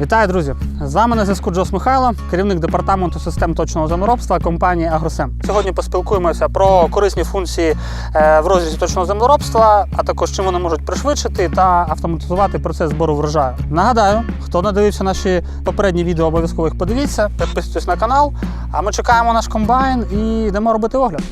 Вітаю, друзі! З вами на зв'язку Джос Михайло, керівник департаменту систем точного землеробства компанії Агросем. Сьогодні поспілкуємося про корисні функції е, в розрізі точного землеробства, а також чим вони можуть пришвидшити та автоматизувати процес збору врожаю. Нагадаю, хто не дивився наші попередні відео, обов'язково їх подивіться, підписуйтесь на канал. А ми чекаємо наш комбайн і йдемо робити огляд.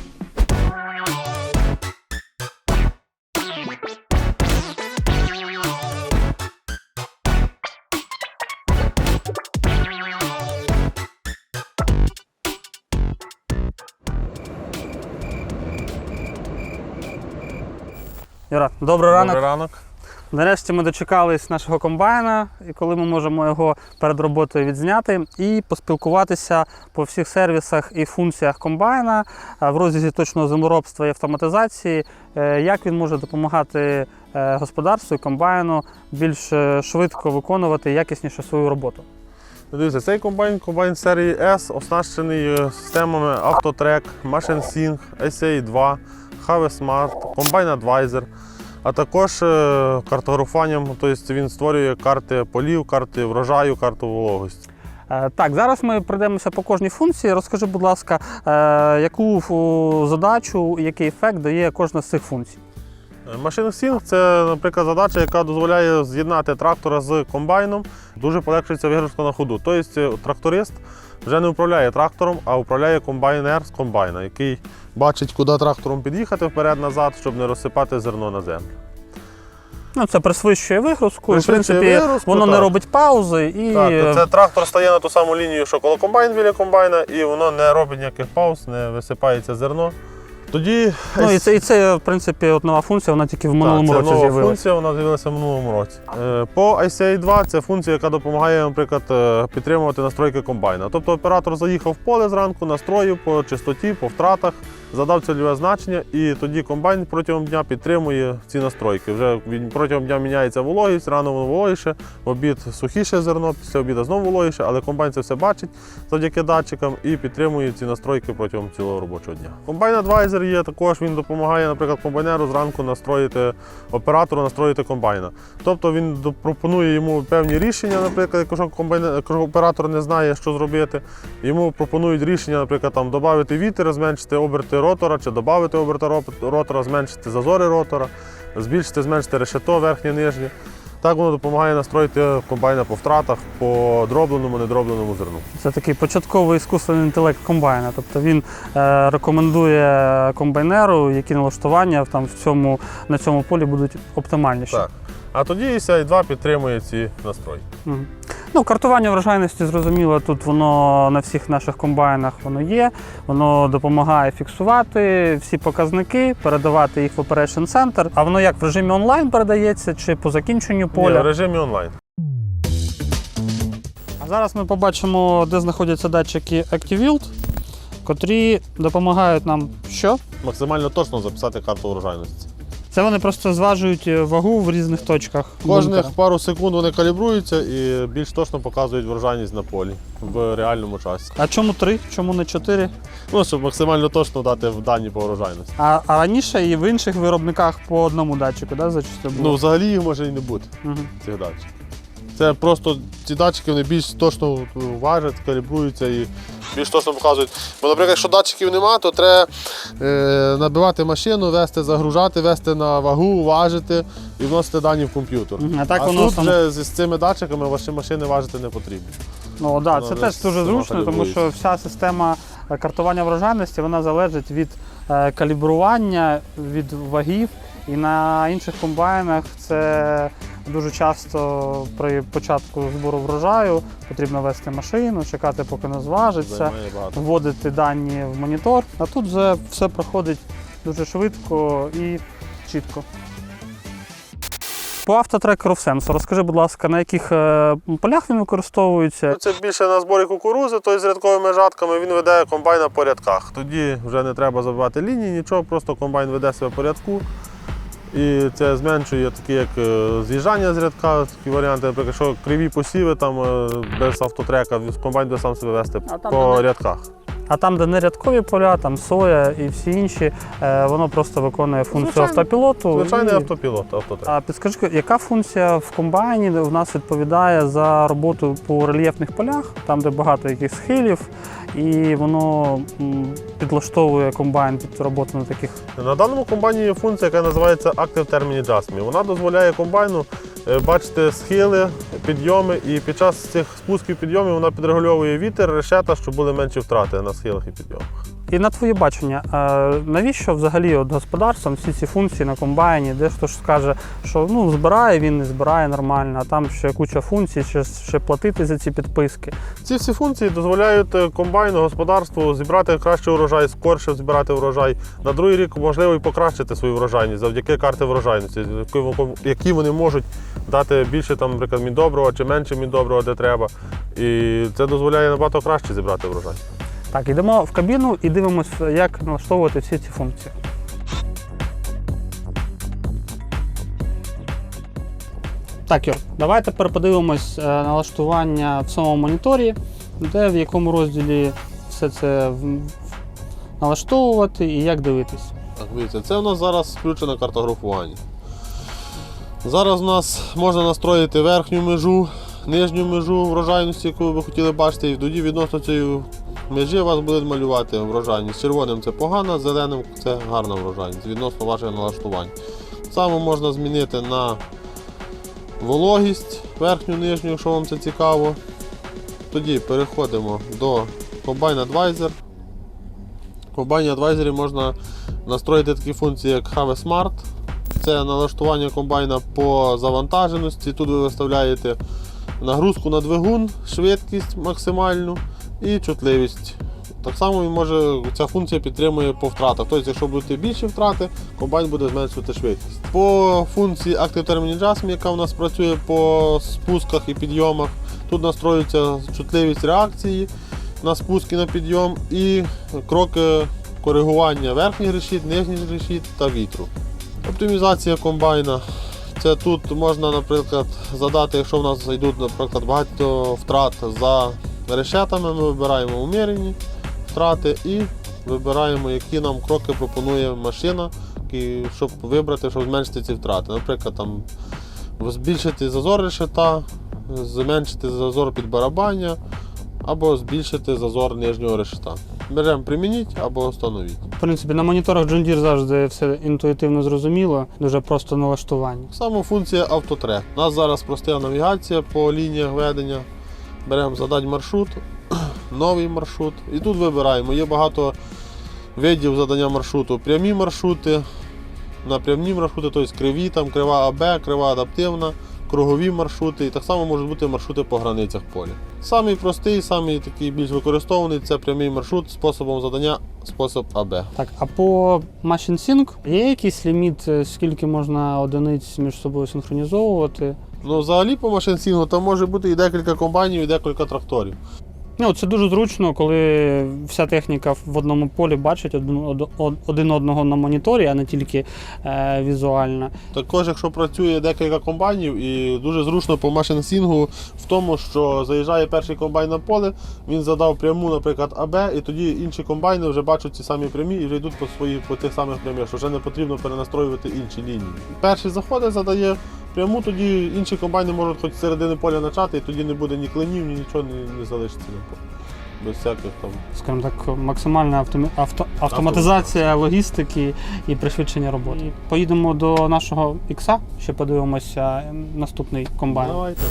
Юра, добрий ранок. Добрий ранок. Нарешті ми дочекались нашого комбайна, і коли ми можемо його перед роботою відзняти і поспілкуватися по всіх сервісах і функціях комбайна в розрізі точного землеробства і автоматизації, е, як він може допомагати е, господарству і комбайну більш е, швидко виконувати якісніше свою роботу. Дивіться, цей комбайн, комбайн серії S, оснащений системами Autotrack, MachineSync, SA2, HV Smart, Combine Advisor, а також е, картографуванням, тобто він створює карти полів, карти врожаю, карту вологості. Е, Так, зараз ми пройдемося по кожній функції. Розкажи, будь ласка, е, яку задачу, який ефект дає кожна з цих функцій. MachineSync – це, наприклад, задача, яка дозволяє з'єднати трактора з комбайном. Дуже полегшується вигрузка на ходу. Тобто тракторист вже не управляє трактором, а управляє комбайнер з комбайна, який бачить, куди трактором під'їхати вперед-назад, щоб не розсипати зерно на землю. Ну, це присвищує вигрузку, і, в принципі, вигрузку, воно не робить паузи і. Так, то це трактор стає на ту саму лінію, що коло комбайн біля комбайна, і воно не робить ніяких пауз, не висипається зерно. Тоді Ну, і це, і це, в принципі, от нова функція, вона тільки в минулому так, це році нова з'явилася. функція, вона з'явилася в минулому році. Е, По ICA 2 це функція, яка допомагає, наприклад, е, підтримувати настройки комбайна. Тобто оператор заїхав в поле зранку, настроїв по чистоті, по втратах, задав цільове значення, і тоді комбайн протягом дня підтримує ці настройки. Вже протягом дня міняється вологість, рано воно вологіше, в обід сухіше зерно, після обіду знову вологіше, але комбайн це все бачить завдяки датчикам і підтримує ці настройки протягом цілого робочого дня. Комбайн адвайзер є також, він допомагає, наприклад, комбайнеру зранку настроїти оператору, настроїти комбайна. Тобто він пропонує йому певні рішення, наприклад, якщо комбайнер, оператор не знає, що зробити, йому пропонують рішення, наприклад, там додати вітер, зменшити оберти ротора, чи додати оберти ро- ротора, зменшити зазори ротора, збільшити, зменшити решето верхнє нижнє. Так воно допомагає настроїти комбайна по втратах, по дробленому, недробленому зерну. Це такий початковий іскусственний інтелект комбайна. Тобто він е, рекомендує комбайнеру, які налаштування там, в цьому, на цьому полі будуть оптимальніші. Так. А тоді CI 2 підтримує ці настройки. Мгм. Ну, картування врожайності, зрозуміло, тут воно на всіх наших комбайнах воно є. Воно допомагає фіксувати всі показники, передавати їх в Operation Center. А воно як в режимі онлайн передається чи по закінченню Ні, в режимі онлайн. А зараз ми побачимо, де знаходяться датчики ActiVild, котрі допомагають нам що? Максимально точно записати карту урожайності. Це вони просто зважують е, вагу в різних точках. Кожних пару секунд вони калібруються і більш точно показують врожайність на полі в реальному часі. А чому три? Чому не чотири? Ну, щоб максимально точно дати в дані по врожайності. А, а раніше і в інших виробниках по одному датчику, да, зачасту було? Ну, взагалі їх може і не бути, Угу. цих датчиків. Це просто ці датчики вони більш точно важать, калібруються і більш точно показують. Бо, наприклад, якщо датчиків немає, то треба е, набивати машину, вести, загружати, вести на вагу, важити і вносити дані в комп'ютер. А так а воно тут сам... вже з, з цими датчиками ваші машини важити не потрібно. Ну, да, це теж дуже зручно, тому що вся система е, картування врожайності вона залежить від е, калібрування, від вагів. І на інших комбайнах це дуже часто при початку збору врожаю потрібно вести машину, чекати, поки не зважиться, вводити дані в монітор. А тут вже все проходить дуже швидко і чітко. По автотрекеру Сенсор, розкажи, будь ласка, на яких е, полях він використовується? Це більше на зборі кукурузи, то з рядковими жатками він веде комбайна по рядках. Тоді вже не треба забивати лінії, нічого, просто комбайн веде себе по рядку. І це зменшує такі, як е, з'їжджання з рядка, такі варіанти, наприклад, що криві посіви там е, без автотрека, комбайн буде сам себе вести А по рядках. А там, де не рядкові поля, там соя і всі інші, е, воно просто виконує функцію Звичайно. автопілоту. Звичайний і- автопілот, автотрек. А підскажи, яка функція в комбайні в нас відповідає за роботу по рельєфних полях, там, де багато яких схилів, і воно підлаштовує комбайн під роботу на таких. На даному комбайні є функція, яка називається Active Term Adjustment. Вона дозволяє комбайну е, бачити схили, підйоми, і під час цих спусків підйомів вона підрегульовує вітер, решета, щоб були менші втрати на схилах і підйомах. І на твоє бачення, навіщо взагалі от господарством всі ці функції на комбайні, де хтось скаже, що ну збирає він, не збирає нормально, а там ще куча функцій, ще, ще платити за ці підписки. Ці всі функції дозволяють е, комбайну, господарству зібрати кращий урожай, скорше збирати врожай. На другий рік можливо і покращити свою врожайність завдяки карти врожайності, які- вони можуть дати більше, там, наприклад, міндобрива чи менше міндобрива, де треба. І це дозволяє набагато краще зібрати врожай. Так, йдемо в кабіну і дивимося, як налаштовувати всі ці функції. Так, Юр, давай тепер подивимось е, налаштування в самому моніторі, де в якому розділі все це налаштовувати і як дивитись. Так, дивіться, це у нас зараз включене картографування. Зараз у нас можна настроїти верхню межу, нижню межу врожайності, яку ви хотіли бачити, і тоді відносно цієї межі у вас буде малювати врожайність. Червоним це погана, зеленим це гарна врожайність відносно вашого налаштування. Саме можна змінити на вологість верхню, нижню, якщо вам це цікаво. Тоді переходимо до Combine Advisor. В Combine Advisor можна настроїти такі функції, як Have Smart. Це налаштування комбайна по завантаженості. Тут ви виставляєте нагрузку на двигун, швидкість максимальну і чутливість. Так само він може, ця функція підтримує по втратах. Тобто, якщо будете більші втрати, комбайн буде зменшувати швидкість. По функції Active Terminal Adjustment, яка у нас працює по спусках і підйомах, тут настроюється чутливість реакції на спуск і на підйом і кроки коригування верхніх решіт, нижніх решіт та вітру. Оптимізація комбайна. Це тут можна, наприклад, задати, якщо в нас йдуть, наприклад, багато втрат за решетами, ми вибираємо умірені втрати і вибираємо, які нам кроки пропонує машина, щоб вибрати, щоб зменшити ці втрати. Наприклад, там збільшити зазор решета, зменшити зазор під барабання або збільшити зазор нижнього решета. Беремо примініть або встановіть. В принципі, на моніторах John Deere завжди все інтуїтивно зрозуміло, дуже просто налаштування. Саме функція автотрек. У нас зараз проста навігація по лініях ведення. Беремо задать маршрут, новий маршрут. І тут вибираємо. Є багато видів задання маршруту. Прямі маршрути, напрямні маршрути, тобто криві, там крива АБ, крива адаптивна, кругові маршрути. І так само можуть бути маршрути по границях поля. Самий простий, самий такий більш використовуваний це прямий маршрут способом задання, спосіб АБ. Так, а по Machine Sync є якийсь ліміт, е, скільки можна одиниць між собою синхронізовувати? Ну, взагалі по машинсінгу там може бути і декілька комбайнів, і декілька тракторів. Ну, це дуже зручно, коли вся техніка в одному полі бачить один, од- од- один одного на моніторі, а не тільки е, візуально. Також, якщо працює декілька комбайнів, і дуже зручно по машинсінгу в тому, що заїжджає перший комбайн на поле, він задав пряму, наприклад, АБ, і тоді інші комбайни вже бачать ці самі прямі і вже йдуть по свої по тих самих прямих, що вже не потрібно перенастроювати інші лінії. Перший заходить, задає пряму, тоді інші комбайни можуть хоч середини поля почати, і тоді не буде ні клинів, ні нічого не залишиться полі. Без всяких там. Скажімо так, максимальна автомі- авто, автоматизація логістики і пришвидшення роботи. Поїдемо до нашого ікса, ще подивимося наступний комбайн. Давайте.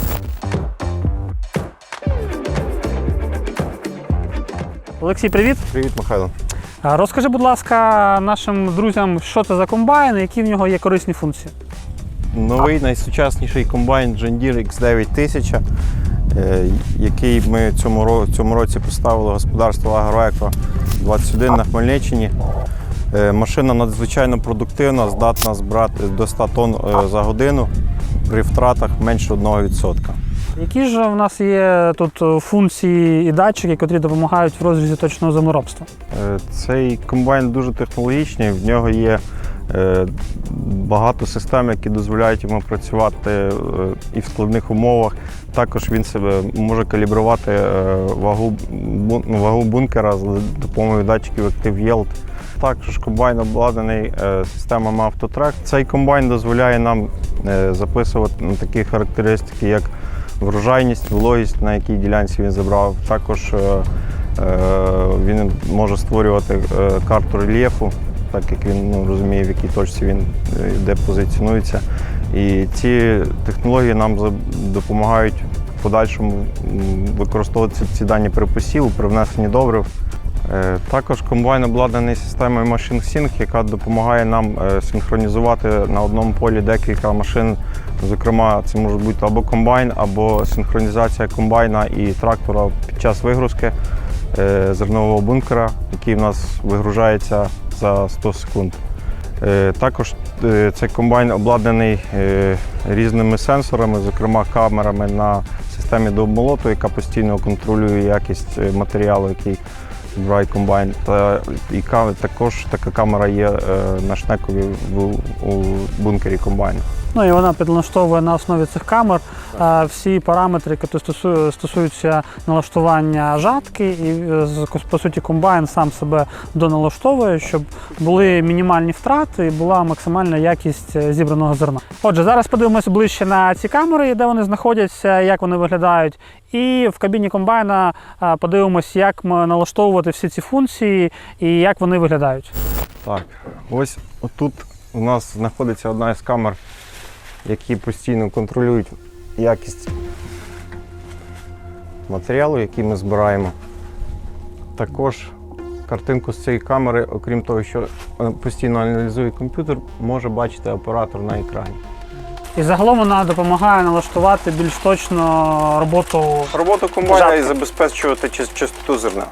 Олексій, привіт. Привіт, Михайло. А Розкажи, будь ласка, нашим друзям, що це за комбайн, і які в нього є корисні функції. Новий найсучасніший комбайн John Deere X9000, е, який ми цьому, цьому році поставили господарство Агроеко 21 на Хмельниччині. Е, Машина надзвичайно продуктивна, здатна збирати до 100 тонн е, за годину при втратах менше 1%. Які ж в нас є тут е, функції і датчики, які допомагають в розрізі точного землеробства? Е, Цей комбайн дуже технологічний, в нього є Е, Багато систем, які дозволяють йому працювати е, і в складних умовах. Також він себе може калібрувати е, вагу, ну, вагу бункера за допомогою датчиків Active Yield. Також комбайн обладнаний е, системами автотрек. Цей комбайн дозволяє нам е, записувати ну, такі характеристики, як врожайність, вологість, на якій ділянці він забрав. Також е, е, він може створювати е, карту рельєфу, так як він ну, розуміє, в якій точці він е, де позиціонується. І ці технології нам допомагають в подальшому використовувати ці- дані при посіву, при внесенні добрив. Е, Також комбайн обладнаний системою Machine Sync, яка допомагає нам е, синхронізувати на одному полі декілька машин. Зокрема, це може бути або комбайн, або синхронізація комбайна і трактора під час вигрузки зернового бункера, який в нас вигружається за 100 секунд. Е, Також е, цей комбайн обладнаний е, різними сенсорами, зокрема камерами на системі довмолоту, яка постійно контролює якість матеріалу, який збирає комбайн. Та також така камера є на шнекові в, у бункері комбайну. Ну і вона підлаштовує на основі цих камер е, всі параметри, які стосу- стосуються налаштування жатки, і е, по суті комбайн сам себе доналаштовує, щоб були мінімальні втрати і була максимальна якість е, зібраного зерна. Отже, зараз подивимося ближче на ці камери, де вони знаходяться, як вони виглядають. І в кабіні комбайна подивимося, як налаштовувати всі ці функції і як вони виглядають. Так, ось тут у нас знаходиться одна із камер, які постійно контролюють якість матеріалу, який ми збираємо. Також картинку з цієї камери, окрім того, що е, постійно аналізує комп'ютер, може бачити оператор на екрані. І загалом вона допомагає налаштувати більш точно роботу Роботу комбайна і забезпечувати чистоту зерна.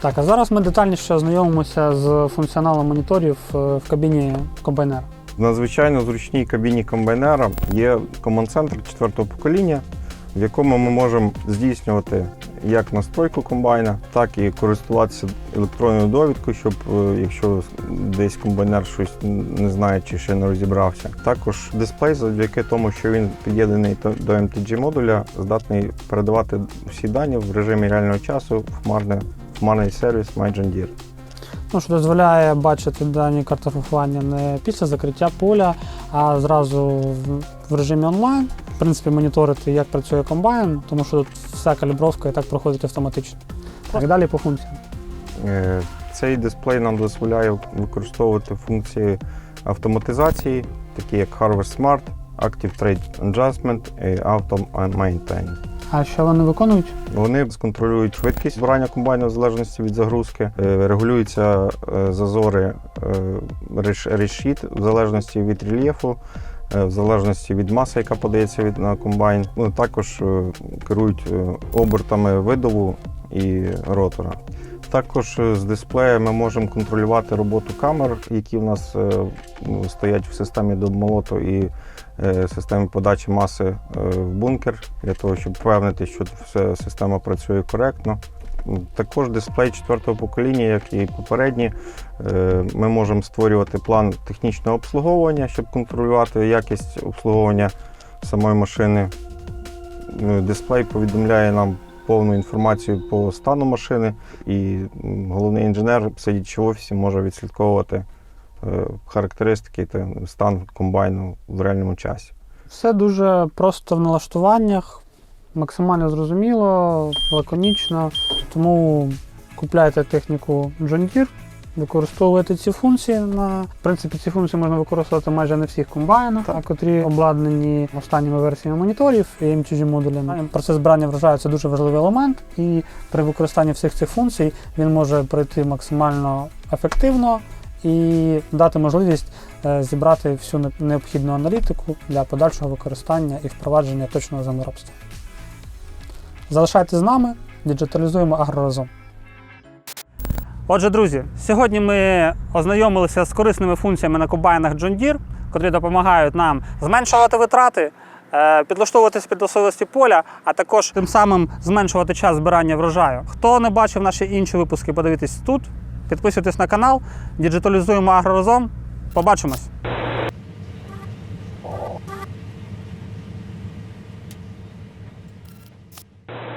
Так, а зараз ми детальніше ознайомимося з функціоналом моніторів е, в кабіні комбайнера. В надзвичайно зручній кабіні комбайнера є команд-центр четвертого покоління, в якому ми можемо здійснювати як настройку комбайна, так і користуватися електронною довідкою, щоб е, якщо десь комбайнер щось не знає чи ще не розібрався. Також дисплей, завдяки тому, що він під'єднаний до MTG модуля, здатний передавати всі дані в режимі реального часу в хмарний сервіс MyJohnDeere. Ну, що дозволяє бачити дані картографування не після закриття поля, а зразу в, режимі онлайн. В принципі, моніторити, як працює комбайн, тому що тут вся калібровка і так проходить автоматично. Так, далі по функціям. Е, Цей дисплей нам дозволяє використовувати функції автоматизації, такі як Harvest Smart, Active Trade Adjustment і Auto Maintain. А що вони виконують? Вони сконтролюють швидкість збирання комбайну в залежності від загрузки, е, регулюються е, зазори е, решіт в залежності від рельєфу, в залежності від маси, яка подається від на комбайн. Ну, також керують обертами видову і ротора. Також з дисплея ми можемо контролювати роботу камер, які в нас стоять в системі домолоту і е, системі подачі маси е, в бункер, для того, щоб впевнити, що вся система працює коректно. Також дисплей четвертого покоління, як і попередні, е, ми можемо створювати план технічного обслуговування, щоб контролювати якість обслуговування самої машини. Е, Дисплей повідомляє нам повну інформацію по стану машини, і головний інженер, сидячи в офісі, може відслідковувати характеристики та стан комбайну в реальному часі. Все дуже просто в налаштуваннях, максимально зрозуміло, лаконічно. Тому купляйте техніку John Deere, використовуєте ці функції. На в принципі, ці функції можна використовувати майже на всіх комбайнах, а котрі обладнані останніми версіями моніторів і MTG модулями. Процес збирання врожаю це дуже важливий елемент, і при використанні всіх цих функцій він може пройти максимально ефективно і дати можливість е, зібрати всю необхідну аналітику для подальшого використання і впровадження точного землеробства. Залишайтесь з нами, діджиталізуємо агроразом. Отже, друзі, сьогодні ми ознайомилися з корисними функціями на комбайнах John Deere, котрі допомагають нам зменшувати витрати, е, підлаштовуватися під особливості поля, а також тим самим зменшувати час збирання врожаю. Хто не бачив наші інші випуски, подивіться тут. Підписуйтесь на канал, діджиталізуємо агро разом. Побачимось!